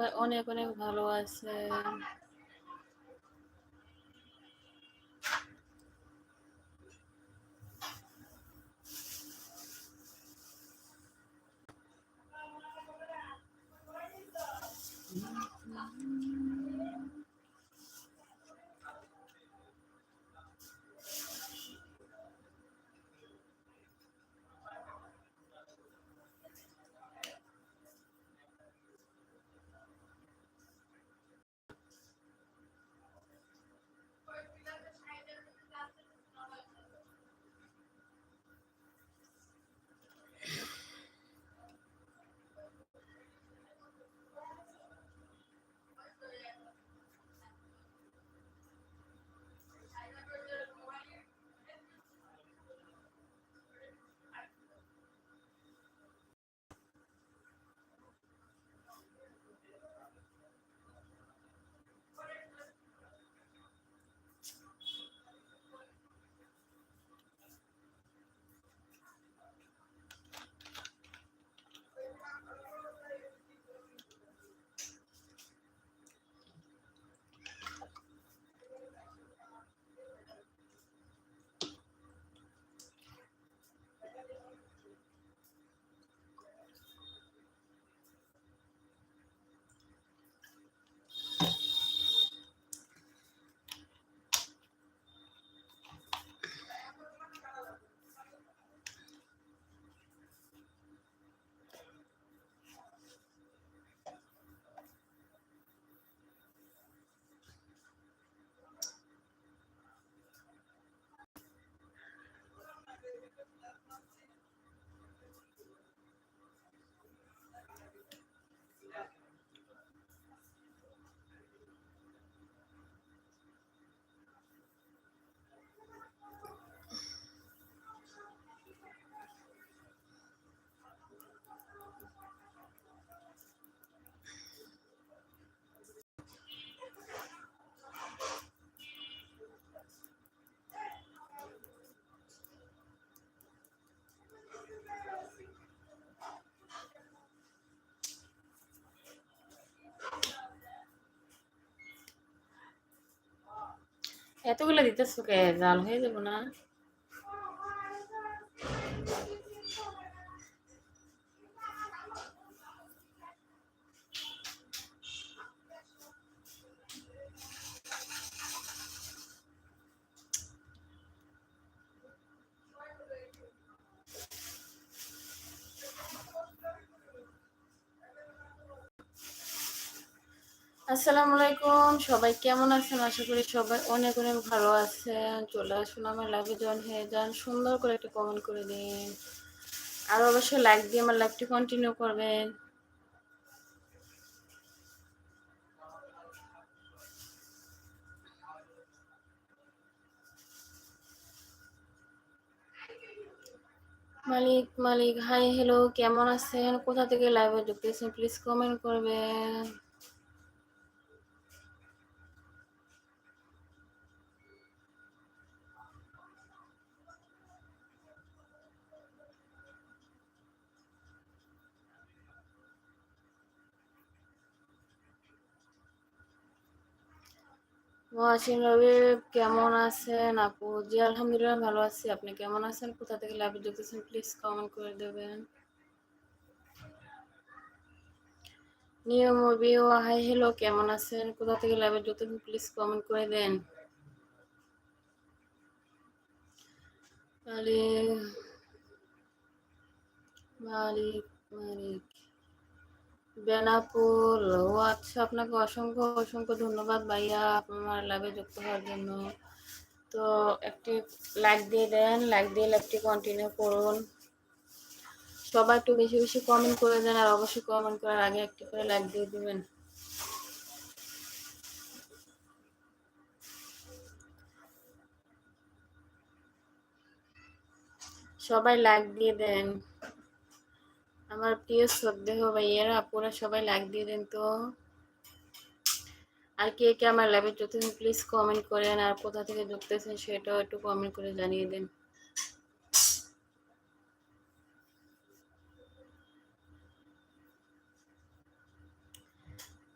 সবাই অনেক অনেক ভালো আছে এতগুলো দিতেছো কে? জাল হয়ে যাব না। আসসালামু আলাইকুম। সবাই কেমন আছেন? আশা করি সবাই অনেক অনেক ভালো আছেন। চলে আসুন আমার লাইভে জয়েন হয়ে যান। সুন্দর করে একটা কমেন্ট করে দিন। আর অবশ্যই লাইক দিয়ে আমার লাইভটি কন্টিনিউ করবেন। মালিক মালিক হাই হ্যালো কেমন আছেন? কোথা থেকে লাইভে ঢুকতেছেন প্লিজ কমেন্ট করবেন। মহাসিন রবি, কেমন আছেন? আপু জি, আলহামদুলিল্লাহ ভালো আছি। আপনি কেমন আছেন? কোথা থেকে লাইভে ঢুকতেছেন প্লিজ কমেন্ট করে দেবেন। নিয়ম ও হাই হ্যালো, কেমন আছেন? কোথা থেকে লাইভে ঢুকতেছেন প্লিজ কমেন্ট করে দেন। মালিক মালিক মালিক। বেনাপুল ও আচ্ছা আপনাকে অসংখ্য অসংখ্য ধন্যবাদ ভাইয়া আমার লাইভে যুক্ত হওয়ার জন্য। তো একটি লাইক দিয়ে দেন লাইক দিয়ে লাইভটি কন্টিনিউ করুন। সবাই একটু বেশি বেশি কমেন্ট করে দেন আর অবশ্যই কমেন্ট করার আগে একটি করে লাইক দিয়ে দিবেন। সবাই লাইক দিয়ে দেন। আমার প্রিয় শ্রদ্ধেয় ভাইয়েরা আপুরা সবাই লাইক দিয়ে দেন তো। আর কে কে আমার লাইভে যুক্তেছেন প্লিজ কমেন্ট করেন। আর কোথা থেকে যুক্তেছেন সেটাও একটু কমেন্ট করে জানিয়ে দেন।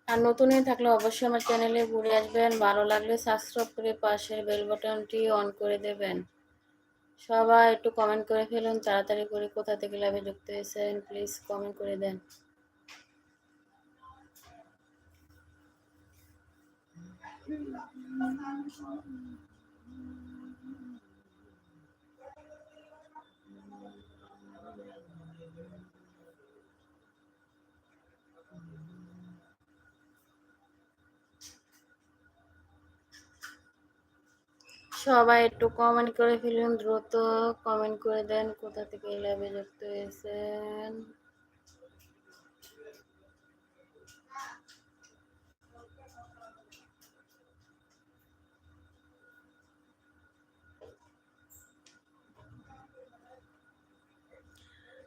আর নতুন হয়ে থাকলে অবশ্যই আমার চ্যানেলে ঘুরে আসবেন। ভালো লাগলে সাবস্ক্রাইব করে পাশের বেল বাটনটি অন করে দেবেন। সবাই একটু কমেন্ট করে ফেলুন, তাড়াতাড়ি করে কোথা থেকে লাভে যুক্ত হয়েছেন প্লিজ কমেন্ট করে দেন। সবাই একটু কমেন্ট করে ফেলুন দ্রুত কমেন্ট করে দেন কোথা থেকে লাভে যুক্ত হয়েছেন।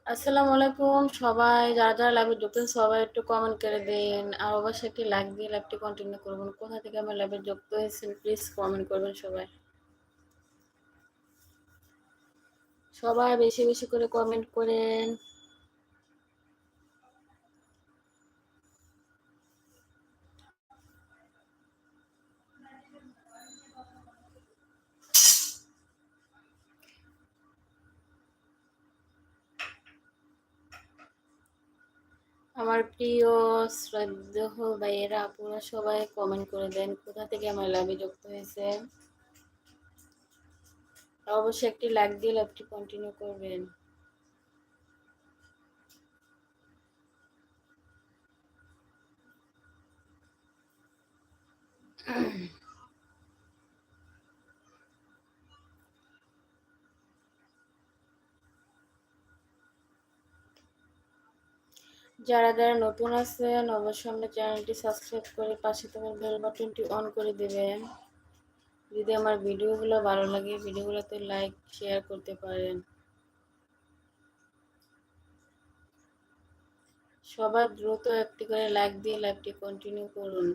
আসসালামু আলাইকুম, সবাই যারা যারা লাইভে যুক্ত সবাই একটু কমেন্ট করে দিন। আর অবশ্যই একটি লাইক দিয়ে লাইভটি কন্টিনিউ করবেন। কোথা থেকে আমার লাইভে যুক্ত হয়েছেন প্লিজ কমেন্ট করবেন সবাই। সবাই বেশি বেশি করে কমেন্ট করেন। আমার প্রিয় শ্রদ্ধেহ ভাইয়েরা, আপনারা সবাই কমেন্ট করে দেন কোথা থেকে আমার লাভে যুক্ত হয়েছে অবশ্যই একটি লাইক দিয়ে লাভটি কন্টিনিউ করবেন। যারা যারা নতুন আছেন, অবশ্যই আমরা চ্যানেলটি সাবস্ক্রাইব করে পাশে তোমার বেল বাটনটি অন করে দেবেন। যদি আমার ভিডিওগুলো ভালো লাগে, ভিডিওগুলোতে লাইক শেয়ার করতে পারেন। সবার দ্রুত একটি করে লাইক দিয়ে লাইভটি কন্টিনিউ করুন।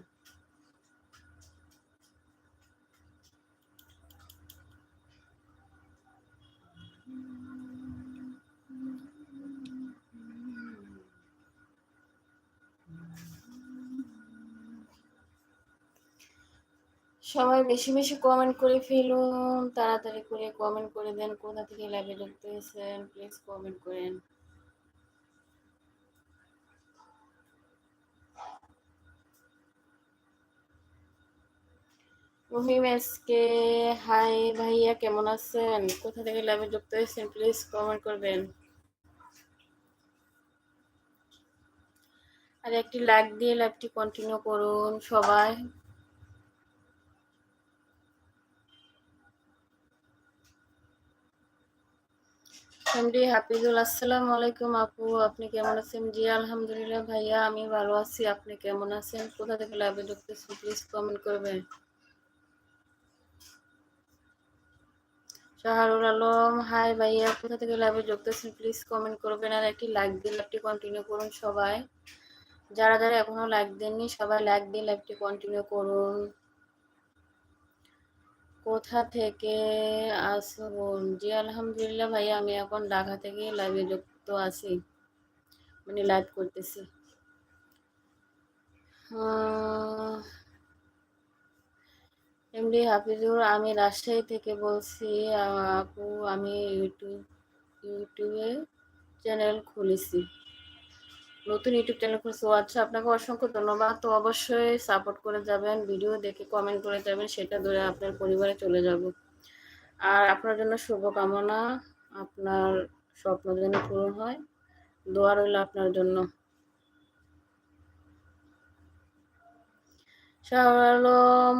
সবাই বেশি বেশি কমেন্ট করে ফেলুন, তাড়াতাড়ি করে কমেন্ট করে দেন, কোথা থেকে লাইভে যুক্ত হয়েছেন প্লিজ কমেন্ট করেন। রহিম এসকে হাই ভাইয়া, কেমন আছেন? কোথা থেকে লাইভে যুক্ত হয়েছেন প্লিজ কমেন্ট করবেন। আর একটি লাইক দিয়ে লাইভটি কন্টিনিউ করুন সবাই। এমডি হাফিজুল। আসসালামু আলাইকুম আপু, আপনি কেমন আছেন? জি, আলহামদুলিল্লাহ ভাইয়া, আমি ভালো আছি। আপনি কেমন আছেন? কোথা থেকে লাইভে ঢুকতেছেন? প্লিজ কমেন্ট করবেন। শাহরুল আলম হাই ভাইয়া, কোথা থেকে লাইভে ঢুকতেছেন? প্লিজ কমেন্ট করবেন। আর একটি লাইক দিয়ে লাইভটি কন্টিনিউ করুন সবাই। যারা যারা এখনও লাইক দেননি, সবাই লাইক দিয়ে লাইভটি কন্টিনিউ করুন। কোথা থেকে আসুন জি, আলহামদুলিল্লাহ ভাই, আমি এখন ঢাকা থেকে লাইভে যুক্ত আছি। মানে লাইভ করতেছি। এমডি হাফিজুর, আমি রাজশাহী থেকে বলছি আপু, আমি ইউটিউব, ইউটিউবে চ্যানেল খুলেছি। নতুন ইউটিউব চ্যানেল খুলছে আচ্ছা আপনাকে অসংখ্য ধন্যবাদ। তো অবশ্যই সাপোর্ট করে যাবেন ভিডিও দেখে কমেন্ট করে যাবেন, সেটা ধরে আপনার পরিবারে চলে যাব। আর আপনার জন্য শুভকামনা, আপনার স্বপ্ন যেন পূরণ হয়। দোয়া রইল আপনার জন্য। শাহ আলম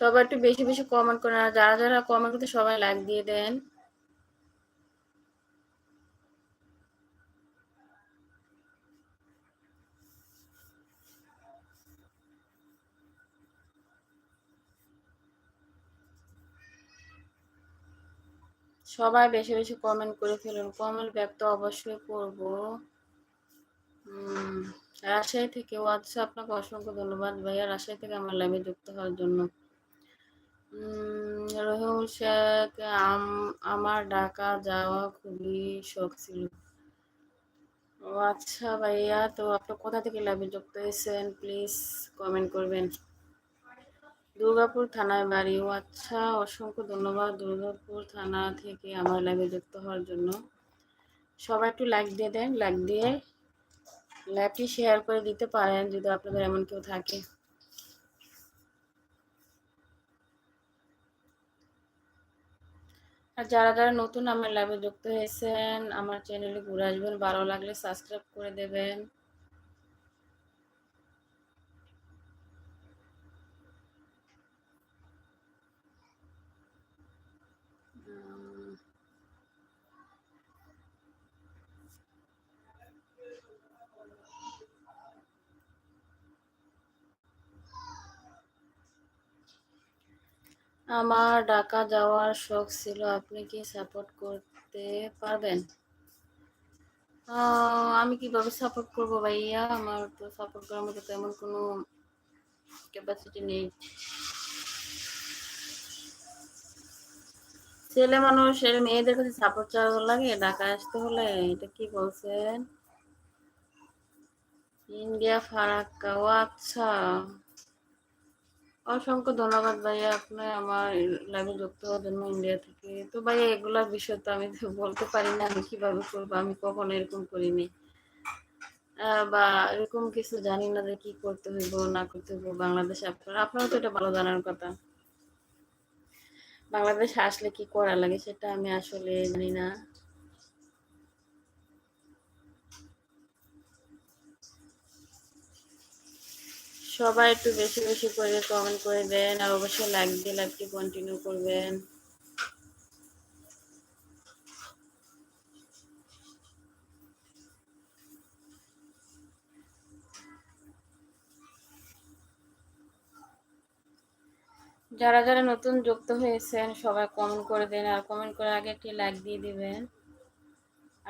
সবাই একটু বেশি বেশি কমেন্ট করেন আর যারা যারা কমেন্ট করতে সবাই লাইক দিয়ে দেন। সবাই বেশি বেশি কমেন্ট করে ফেলুন। কমেন্ট ব্যাক তো অবশ্যই করব। রাজশাহী থেকে আচ্ছা আপনাকে অসংখ্য ধন্যবাদ ভাইয়া। রাজশাহী থেকে আমার লাইভে যুক্ত হওয়ার জন্য। শেখ, আম- আমার ঢাকা যাওয়া খুবই শখ ছিল। ও আচ্ছা ভাইয়া, তো আপনি কোথা থেকে লাইভে যুক্ত হয়েছেন? প্লিজ কমেন্ট করবেন। দুর্গাপুর থানায় বাড়ি। ও আচ্ছা অসংখ্য ধন্যবাদ দুর্গাপুর থানা থেকে আমার লাইভে যুক্ত হওয়ার জন্য। সবাই একটু লাইক দিয়ে দেন লাইক দিয়ে লাইভটি শেয়ার করে দিতে পারেন যদি আপনাদের এমন কেউ থাকে। আর যারা যারা নতুন আমার লাইভে যুক্ত হয়েছেন, আমার চ্যানেলে ঘুরে আসবেন, ভালো লাগলে সাবস্ক্রাইব করে দেবেন। আমার ঢাকা যাওয়ার শখ ছিল, আপনি কি সাপোর্ট করতে পারবেন? আমি কীভাবে সাপোর্ট করব ভাইয়া? আমার তো সাপোর্ট করার মতো তেমন কোনো ক্যাপাসিটি নেই। ছেলে মানুষ এর মেয়েদের কাছে সাপোর্ট চাওয়া লাগে ঢাকায় আসতে হলে, এটা কি বলছেন? ইন্ডিয়া ফারাক্কা ও আচ্ছা। অসংখ্য ধন্যবাদ ভাইয়া। আপনি আমার লাইভে যুক্ত হওয়ার জন্য ইন্ডিয়া থেকে। তো ভাইয়া, এগুলার বিষয় তো আমি বলতে পারি না আমি কীভাবে করব, আমি কখনো এরকম করিনি। বা এরকম কিছু জানি না যে কি করতে হইব, না করতে হইব, বাংলাদেশে আপনার, আপনারও তো এটা ভালো জানার কথা। বাংলাদেশে আসলে কি করা লাগে সেটা আমি আসলে জানি না। সবাই একটু বেশি বেশি করে কমেন্ট করে দেন আর অবশ্যই লাইক দিয়ে লাইভটি কন্টিনিউ করবেন। যারা যারা নতুন যুক্ত হয়েছেন সবাই কমেন্ট করে দেন আর কমেন্ট করে আগে একটি লাইক দিয়ে দিবেন।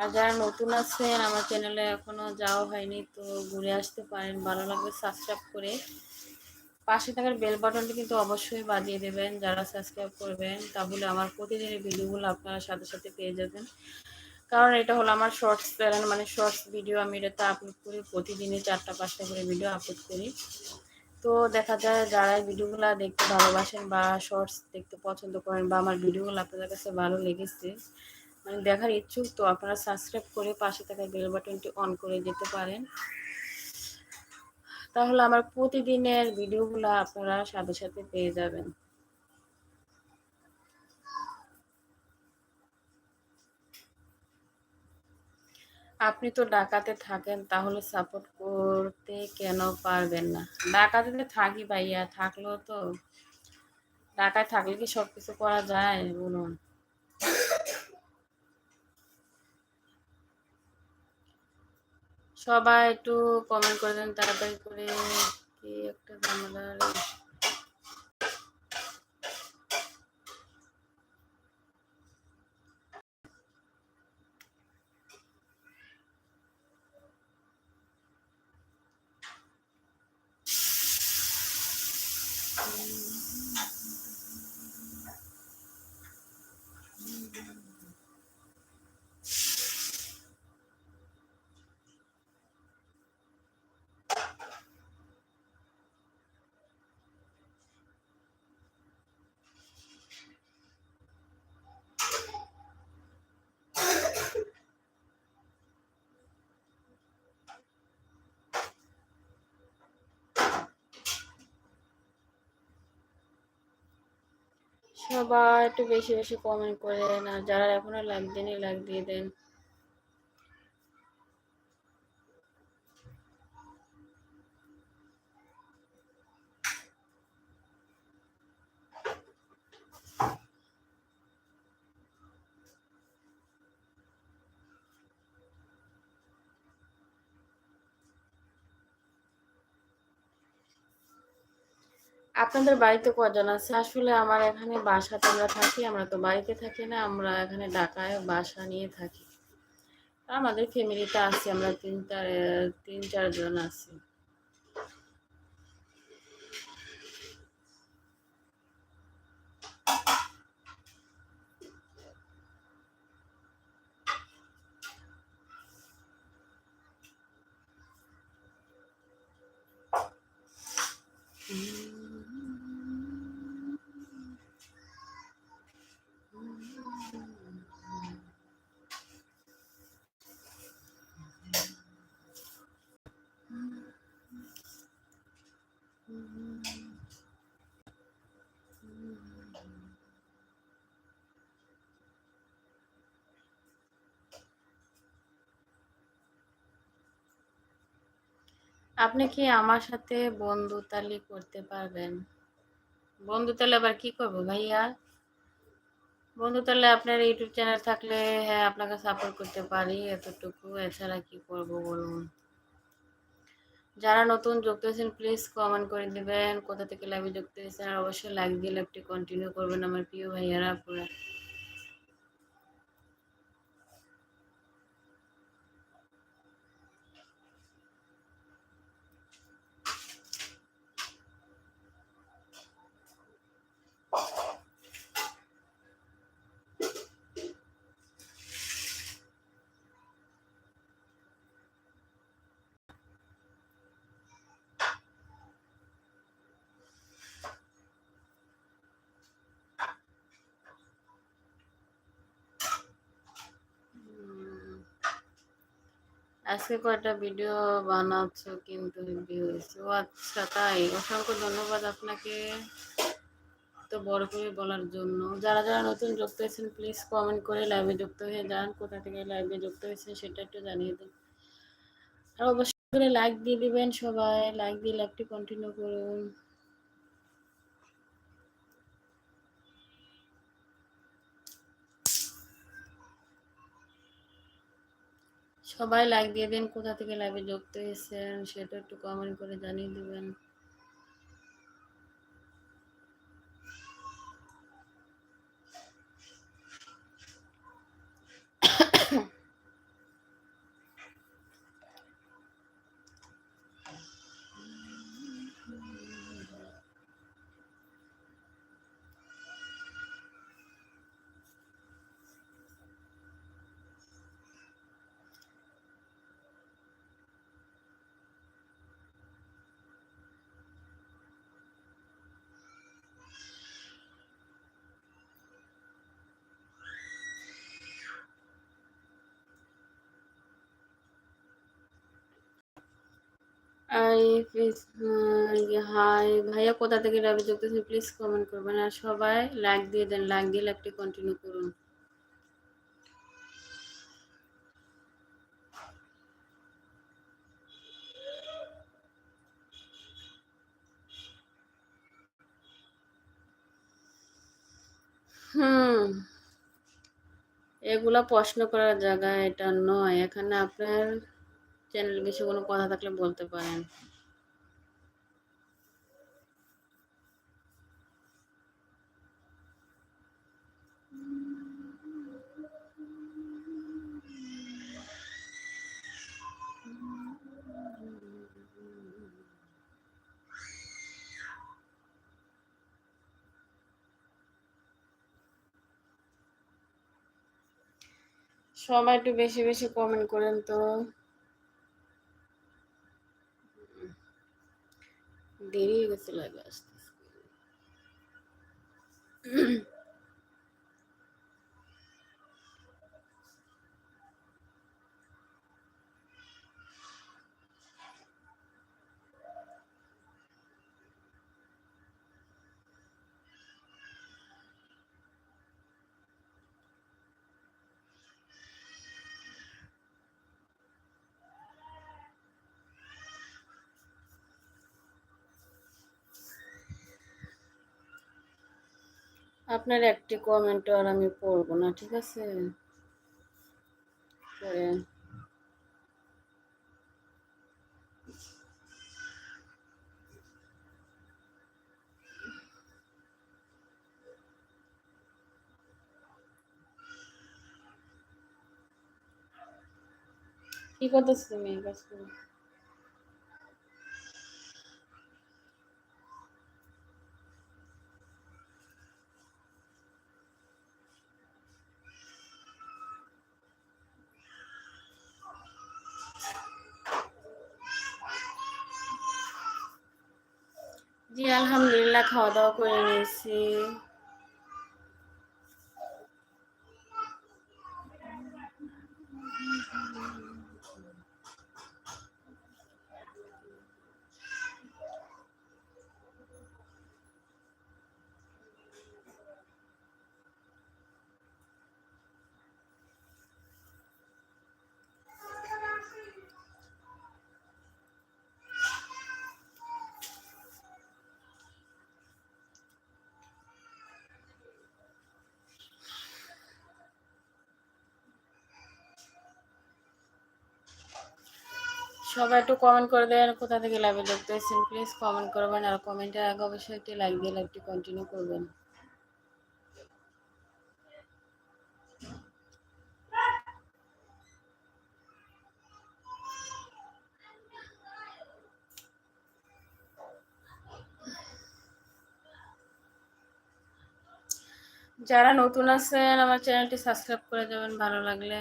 আর যারা নতুন আছেন, আমার চ্যানেলে এখনও যাওয়া হয়নি, তো ঘুরে আসতে পারেন। ভালো লাগবে সাবস্ক্রাইব করে পাশে থাকার বেল বাটনটি কিন্তু অবশ্যই বাজিয়ে দেবেন। যারা সাবস্ক্রাইব করবেন, তাহলে আমার প্রতিদিনের ভিডিওগুলো আপনারা সাথে সাথে পেয়ে যাবেন। কারণ এটা হলো আমার শর্টস চ্যানেল মানে শর্টস ভিডিও আমি এটাতে আপলোড করি প্রতিদিনে চারটা, পাঁচটা করে ভিডিও আপলোড করি। তো দেখা যায়, যারা ভিডিওগুলো দেখতে ভালোবাসেন বা শর্টস দেখতে পছন্দ করেন বা আমার ভিডিওগুলো আপনাদের কাছে ভালো লেগেছে মানে দেখার ইচ্ছুক, তো আপনারা সাবস্ক্রাইব করে পাশে থাকা বেল বাটনটি অন করে যেতে পারেন। তাহলে আমার প্রতিদিনের ভিডিওগুলো আপনারা সাথে সাথে পেয়ে যাবেন। আপনি তো ঢাকাতে থাকেন, তাহলে সাপোর্ট করতে কেন পারবেন না? ঢাকাতে তো থাকি ভাইয়া, থাকলেও তো ঢাকায় থাকলে কি সব কিছু করা যায় বলুন? সবাই একটু কমেন্ট করে দেন তাড়াতাড়ি করে কি একটা ঝামেলা সবাই একটু বেশি বেশি কমেন্ট করে দেন। আর যারা এখনও লাইক দেনই লাইক দিয়ে দেন। আপনাদের বাড়িতে কজন আছে? আসলে আমার এখানে বাসাতে আমরা থাকি, আমরা তো বাড়িতে থাকি না, আমরা এখানে ঢাকায় বাসা নিয়ে থাকি। আমাদের ফ্যামিলিতে আছি, আমরা তিন চার তিন চারজন আছি। আপনি কি আমার সাথে বন্ধুতালি করতে পারবেন? বন্ধুতালি আবার কি করব ভাইয়া? বন্ধুতালি আপনার ইউটিউব চ্যানেল থাকলে হ্যাঁ আপনাকে সাপোর্ট করতে পারি এতটুকু। এছাড়া কি করব বলুন? যারা নতুন যুক্ত হয়েছেন প্লিজ কমেন্ট করে দিবেন। কোথা থেকে লাইভে যুক্ত হয়েছেন, আর অবশ্যই লাইক দিয়ে লাইভটি কন্টিনিউ করবেন আমার প্রিয় ভাইয়ারা পুরো আজকে কয়টা ভিডিও বানাচ্ছ কিন্তু আচ্ছা তাই? অসংখ্য ধন্যবাদ আপনাকে তো বড় করে বলার জন্য। যারা যারা নতুন যুক্ত হয়েছেন প্লিজ কমেন্ট করে লাইভে যুক্ত হয়ে যান। কোথা থেকে লাইভে যুক্ত হয়েছেন সেটা একটু জানিয়ে দিন। আর অবশ্যই করে লাইক দিয়ে দিবেন সবাই। লাইক দিয়ে লাইভটি কন্টিনিউ করুন। সবাই লাইক দিয়ে দেন, কোথা থেকে লাইভে যুক্ত হয়েছেন সেটা একটু কমেন্ট করে জানিয়ে দিবেন। হাই ভাইয়া কোথা থেকে লাইভে যুক্ত আছেন প্লিজ কমেন্ট করবেন। আর সবাই লাইক দিয়ে দেন লাইক দিয়ে লাইভটি কন্টিনিউ করুন। এগুলা প্রশ্ন করার জায়গা এটা নয়। এখানে আপনার চ্যানেল বিষয়ে কোনো কথা থাকলে বলতে পারেন। সবাই একটু বেশি বেশি কমেন্ট করেন তো। দেরি হয়ে গেছে লাগে আসতে। আপনার একটি কমেন্টও আর আমি পড়ব না ঠিক আছে? পরে। কি করতেছো তুমি কাজ আলহামদুলিল্লাহ খাওয়া দাওয়া করে নিয়েছি সবাই একটু কমেন্ট করে দেন কোথা থেকে লাইভে দেখতে এসেছেন? প্লিজ কমেন্ট করবেন আর কমেন্টের আগে অবশ্যই একটি লাইক দিয়ে লাইভটি কন্টিনিউ করবেন। যারা নতুন আছেন, আমার চ্যানেলটি সাবস্ক্রাইব করে যাবেন ভালো লাগলে।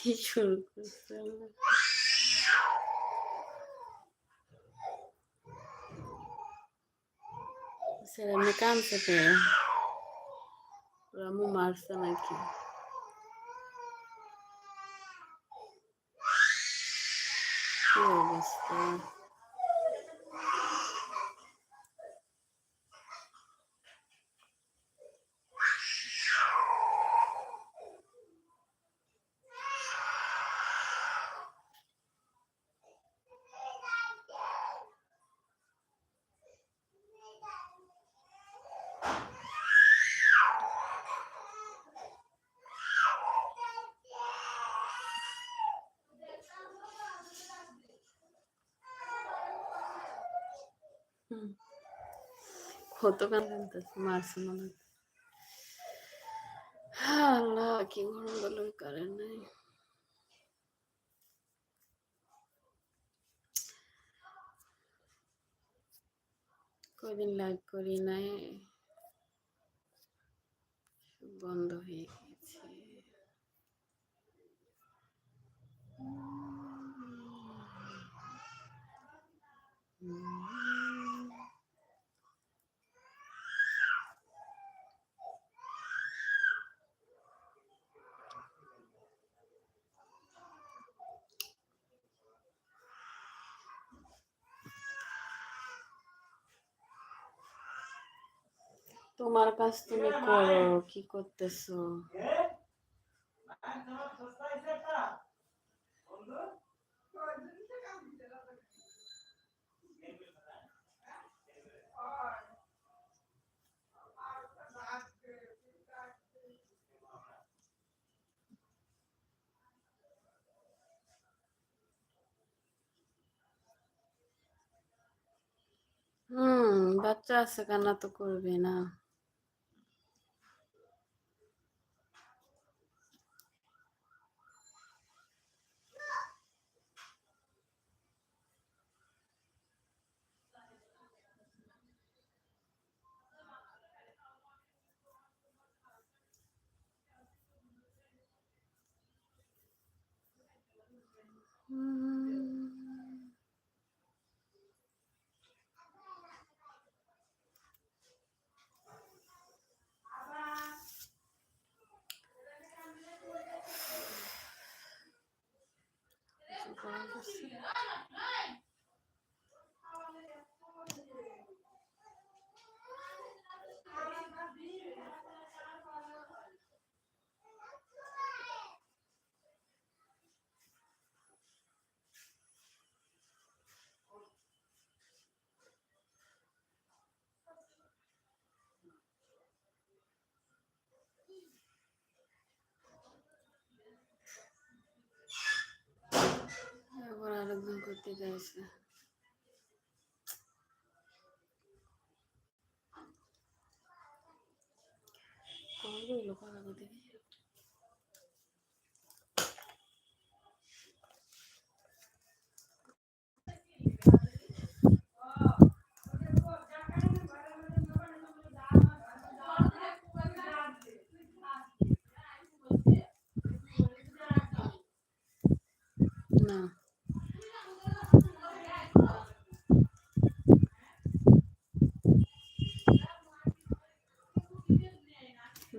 কি শুরু করছে আল্লাহ? ছেলে এমনি কামছে কে রামু কতক্ষণ কাঁদতেছে মারছে মনে আল্লাহ কি গরম গেল কারেন্ট নাই কদিন লাইভ করি নাই বন্ধ হয়ে গেছে Mm-hmm. তোমার কাজ তুমি করো কি করতেছো? হুম বাচ্চা আছে কান্না তো করবে না। হুম। কিছু করার আছে? এবার আরেকজন করতে চাইছে। লোক আগে দেখি।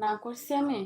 না করছি আমি।